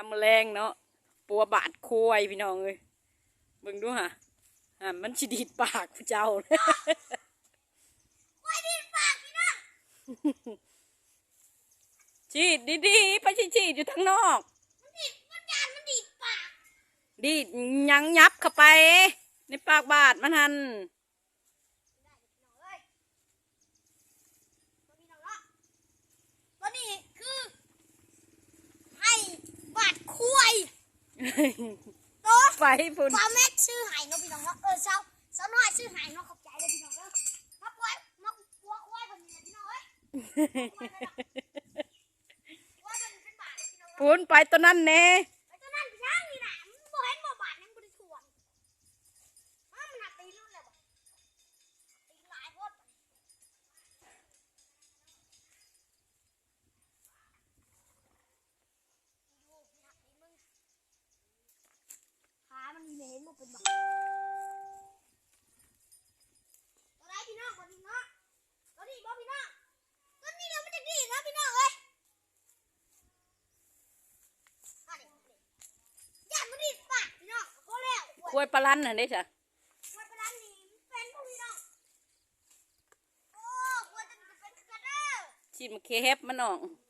ามมอแรงเนาะปัวบาดโควยพี่น้องเอ้ยเบิ่งดูฮะอ่ามันสิดีดปากผู้เจ้าเลยไว้ดินปากพี่น้องฉีดดีๆไปฉีดๆอยู่ทางนอก มันดิดมันยานมันดีดปาก ดีดยังยับเข้าไป ในปากบาดมันหัน ได้พี่น้องเอ้ยตัวพี่น้องเนาะตัวนี้คือให้บาดคุย ตัวไปพุ่นฟ้าแม็กชื่อหายเนาะพี่น้องเนาะเออเช้าเช้าน้อยชื่อหายเนาะขอบใจเลยพี่น้องเนาะมาป่วยมาปัวควายคนนี้เลยพี่น้องเอ้ยว่ามันเป็นบาดเลยพี่น้องเนาะพุ่นไปตัวนั้นแน่ไอ้ตัวนั้นย่างนี่นะมันบ่เห็นบ่บาดยังบ่ได้ถ่วงอ้าวมันหักตีรุ่นเลยบ่ตีหลายโพดดูมันหักตีมึงขามันมีเห็น บ่เป็นบ่ตัวไหนพี่น้องคนนี้เนาะตัวนี้บ่พี่น้องตัวนี้เราไม่ได้ดีนะพี่น้องเอ้ยอะนี่นี่อย่ามาดิปากพี่น้องพอแล้วควยปลาลันน่ะเด้จ้ะวันเวลาหนีเป็นพวกพี่น้องโอ้ควรจะเป็นกระเด้อฉีดมาเคบมันออกเ